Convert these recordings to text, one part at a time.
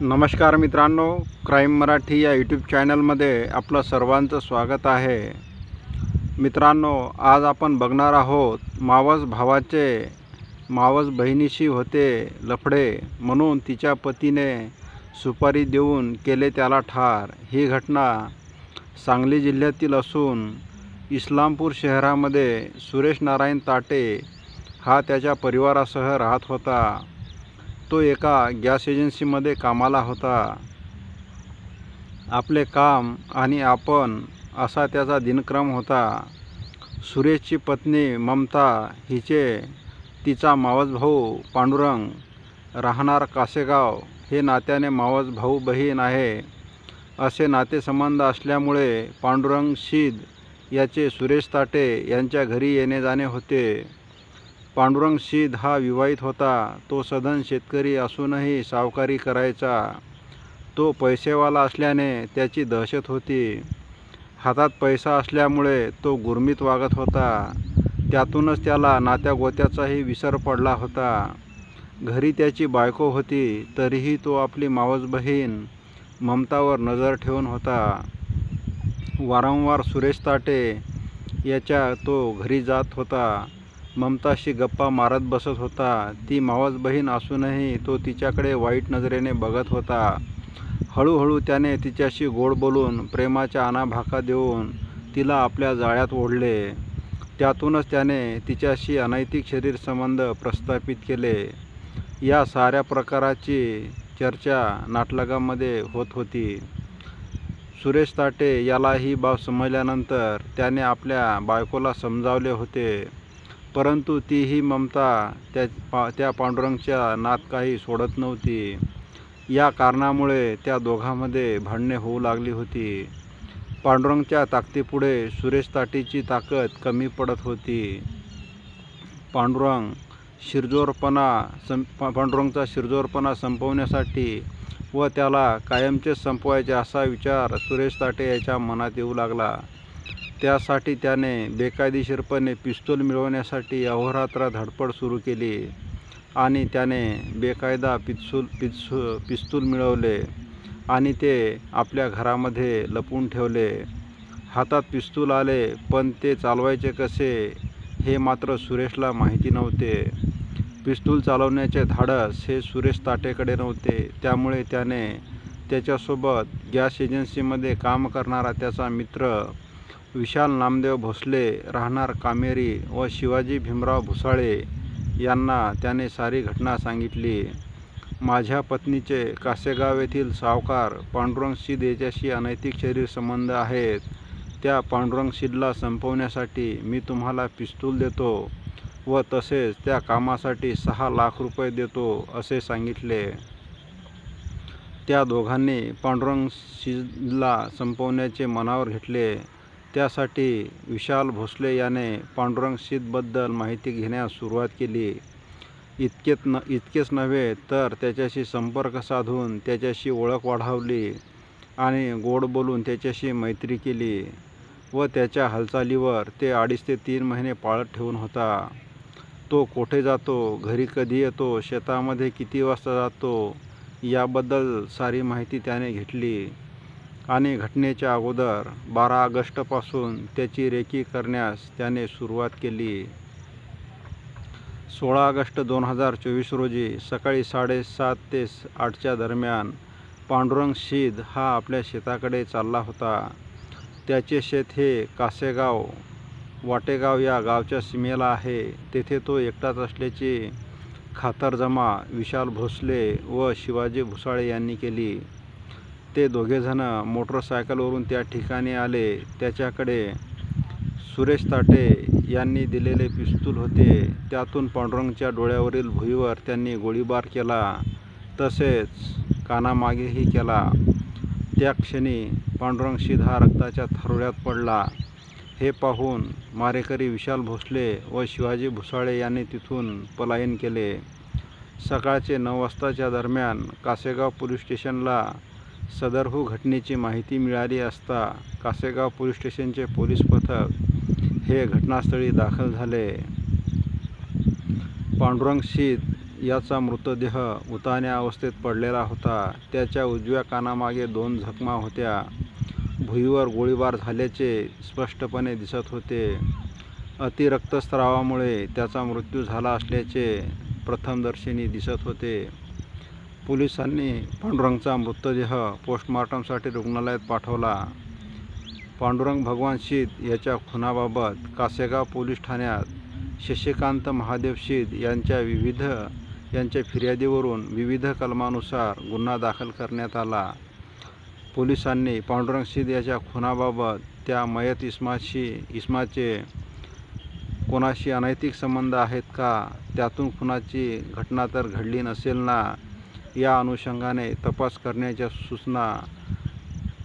नमस्कार मित्रांनो क्राईम मराठी या यूट्यूब चॅनलमध्ये आपलं सर्वांचं स्वागत आहे. मित्रांनो आज आपण बघणार आहोत मावस भावाचे मावस बहिणीशी होते लफडे म्हणून तिच्या पतीने सुपारी देऊन केले त्याला ठार. ही घटना सांगली जिल्ह्यातील असून इस्लामपूर शहरामध्ये सुरेश नारायण ताटे हा त्याच्या परिवारासह राहत होता. तो एका गॅस एजन्सीमध्ये कामाला होता. आपले काम आणि आपण असा त्याचा दिनक्रम होता. सुरेशची पत्नी ममता हिचे तिचा मावस भाऊ पांडुरंग राहणार कासेगाव हे नात्याने मावस भाऊ बहीण आहे. असे नातेसंबंध असल्यामुळे पांडुरंग शीद याचे सुरेश ताटे यांच्या घरी येणे जाणे होते. पांडुरंग सिद्ध हा विवाहित होता. तो सधन शेतकरी असूनही सावकारी करायचा. तो पैसेवाला असल्याने त्याची दहशत होती. हातात पैसा असल्यामुळे तो गुरमीत वागत होता. त्यातूनच त्याला नात्या गोत्याचाही विसर पडला होता. घरी त्याची बायको होती तरीही तो आपली मावस बहीण ममतावर नजर ठेवून होता. वारंवार सुरेश ताटे याच्या तो घरी जात होता. ममताशी गप्पा मारत बसत होता. ती मावस बहीण असूनही तो तिच्याकडे वाईट नजरेने बघत होता. हळूहळू त्याने तिच्याशी गोड बोलून प्रेमाच्या अनाभाका देऊन तिला आपल्या जाळ्यात ओढले. त्यातूनच त्याने तिच्याशी अनैतिक शरीर संबंध प्रस्थापित केले. या साऱ्या प्रकाराची चर्चा नाटलगामध्ये होत होती. सुरेश ताटे याला ही बाब समजल्यानंतर त्याने आपल्या बायकोला समजावले होते. परंतु तीही ममता त्या पा त्या पांडुरंगच्या नात काही सोडत नव्हती. या कारणामुळे त्या दोघांमध्ये भांडणे होऊ लागली होती. पांडुरंगच्या ताकदीपुढे सुरेश ताटीची ताकद कमी पडत होती. पांडुरंग शिरजोरपणा सं पांडुरंगचा शिरजोरपणा संपवण्यासाठी व त्याला कायमचेच संपवायचे असा विचार सुरेश ताटे याच्या मनात येऊ लागला. त्यासाठी त्याने बेकायदेशीरपणे पिस्तूल मिळवण्यासाठी अहोरात्र धडपड सुरू केली आणि त्याने बेकायदा पिस्तूल पिस्तू पिस्तूल मिळवले आणि ते आपल्या घरामध्ये लपवून ठेवले. हातात पिस्तूल आले पण ते चालवायचे कसे हे मात्र सुरेशला माहिती नव्हते. पिस्तूल चालवण्याचे धाडस हे सुरेश ताटेकडे नव्हते. त्यामुळे त्याने त्याच्यासोबत गॅस एजन्सीमध्ये काम करणारा त्याचा मित्र विशाल नामदेव भोसले राहणार कामेरी व शिवाजी भीमराव भुसाळे यांना त्याने सारी घटना सांगितली. माझ्या पत्नीचे कासेगाव येथील सावकार पांडुरंग सिद याच्याशी अनैतिक शरीर संबंध आहेत. त्या पांडुरंग सिदला संपवण्यासाठी मी तुम्हाला पिस्तूल देतो व तसेच त्या कामासाठी सहा लाख रुपये देतो असे सांगितले. त्या दोघांनी पांडुरंग सिदला संपवण्याचे मनावर घेतले. त्यासाठी विशाल भोसले याने पांडुरंग शीदबद्दल माहिती घेण्यास सुरुवात केली. इतकेच न इतकेच नव्हे तर त्याच्याशी संपर्क साधून त्याच्याशी ओळख वाढवली आणि गोड बोलून त्याच्याशी मैत्री केली व त्याच्या हालचालीवर ते अडीच ते तीन महिने पाळत ठेवून होता. तो कोठे जातो घरी कधी येतो शेतामध्ये किती वाजता जातो याबद्दल सारी माहिती त्याने घेतली. आणि घटनेच्या अगोदर बारा ऑगस्टपासून त्याची रेकी करण्यास त्याने सुरुवात केली. सोळा ऑगस्ट दोन हजार चोवीस रोजी सकाळी साडेसात ते आठच्या दरम्यान पांडुरंग शीद हा आपल्या शेताकडे चालला होता. त्याचे शेत हे कासेगाव वाटेगाव या गावच्या सीमेला आहे. तेथे तो एकटाच असल्याची खातरजमा विशाल भोसले व शिवाजी भुसाळे यांनी केली. ते दोघेजणं मोटरसायकलवरून त्या ठिकाणी आले. त्याच्याकडे सुरेश ताटे यांनी दिलेले पिस्तूल होते. त्यातून पांडुरंगच्या डोळ्यावरील भुईवर त्यांनी गोळीबार केला. तसेच कानामागेही केला. त्या क्षणी पांडुरंग शीद रक्ताच्या थरोळ्यात पडला. हे पाहून मारेकरी विशाल भोसले व शिवाजी भुसाळे यांनी तिथून पलायन केले. सकाळचे नऊ वाजताच्या दरम्यान कासेगाव पोलीस स्टेशनला सदरहू हो घटनेची माहिती मिळाली असता कासेगाव पोलीस स्टेशनचे पोलीस पथक हे घटनास्थळी दाखल झाले. पांडुरंग शीत याचा मृतदेह उताण्या अवस्थेत पडलेला होता. त्याच्या उजव्या कानामागे दोन जखमा होत्या. भुईवर गोळीबार झाल्याचे स्पष्टपणे दिसत होते. अतिरक्तस्रावामुळे त्याचा मृत्यू झाला असल्याचे प्रथमदर्शनी दिसत होते. पोलिसांनी पांडुरंगचा मृतदेह पोस्टमॉर्टमसाठी रुग्णालयात पाठवला. पांडुरंग भगवान शीत याच्या खुनाबाबत कासेगाव पोलीस ठाण्यात शशिकांत महादेव शीत यांच्या विविध यांच्या फिर्यादीवरून विविध कलमानुसार गुन्हा दाखल करण्यात आला. पोलिसांनी पांडुरंग शीत याच्या खुनाबाबत त्या मयत इस्माशी इस्माचे कोणाशी अनैतिक संबंध आहेत का? त्यातून खुनाची घटना तर घडली नसेल ना? या अनुषंगाने तपास करण्याच्या सूचना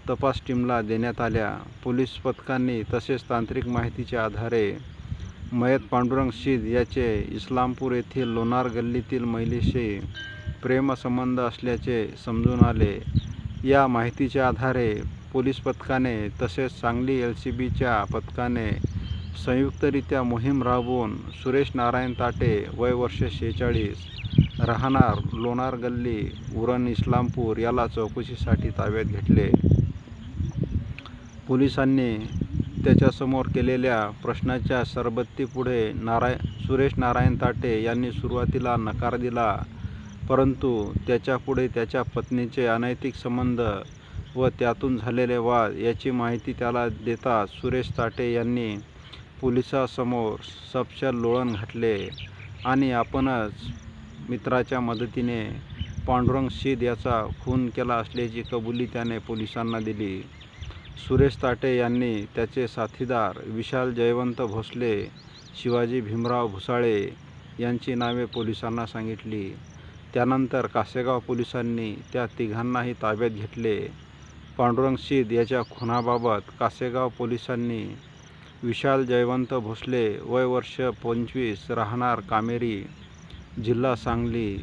तपास टीमला देण्यात आल्या. पोलीस पथकांनी तसेच तांत्रिक माहितीच्या आधारे मयत पांडुरंग शीद याचे इस्लामपूर येथील लोणार गल्लीतील महिलेशी प्रेमसंबंध असल्याचे समजून आले. या माहितीच्या आधारे पोलीस पथकाने तसेच सांगली एल सी बीच्या पथकाने संयुक्तरित्या मोहीम राबवून सुरेश नारायण ताटे वय वर्ष शेहेचाळीस राहणार लोणार गल्ली उरण इस्लामपूर याला चौकशीसाठी ताब्यात घेतले. पोलिसांनी त्याच्यासमोर केलेल्या प्रश्नाच्या सरबत्तीपुढे नाराय सुरेश नारायण ताटे यांनी सुरुवातीला नकार दिला परंतु त्याच्यापुढे त्याच्या पत्नीचे अनैतिक संबंध व त्यातून झालेले वाद याची माहिती त्याला देता सुरेश ताटे यांनी पोलिसासमोर सपशल लोळण घातले. आणि आपणच मित्राच्या मदतीने पांडुरंग शीद याचा खून केला असल्याची कबुली त्याने पोलिसांना दिली. सुरेश ताटे यांनी त्याचे साथीदार विशाल जयवंत भोसले शिवाजी भीमराव भुसाळे यांची नावे पोलिसांना सांगितली. त्यानंतर कासेगाव पोलिसांनी त्या तिघांनाही ताब्यात घेतले. पांडुरंग शीद याच्या खुनाबाबत कासेगाव पोलिसांनी विशाल जयवंत भोसले वय वर्ष पंचवीस राहणार कामेरी जिल्हा सांगली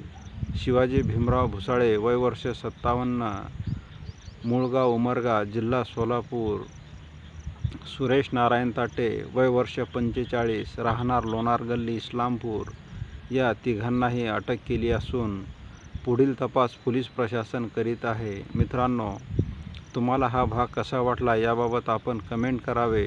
शिवाजी भीमराव भुसाळे वय वर्ष सत्तावन्न मुळगाव उमरगा जिल्हा सोलापूर सुरेश नारायण ताटे वय वर्ष पंचेचाळीस राहणार लोणार गल्ली इस्लामपूर या तिघांनाही अटक केली असून पुढील तपास पोलीस प्रशासन करीत आहे. मित्रांनो तुम्हाला हा भाग कसा वाटला याबाबत आपण कमेंट करावे.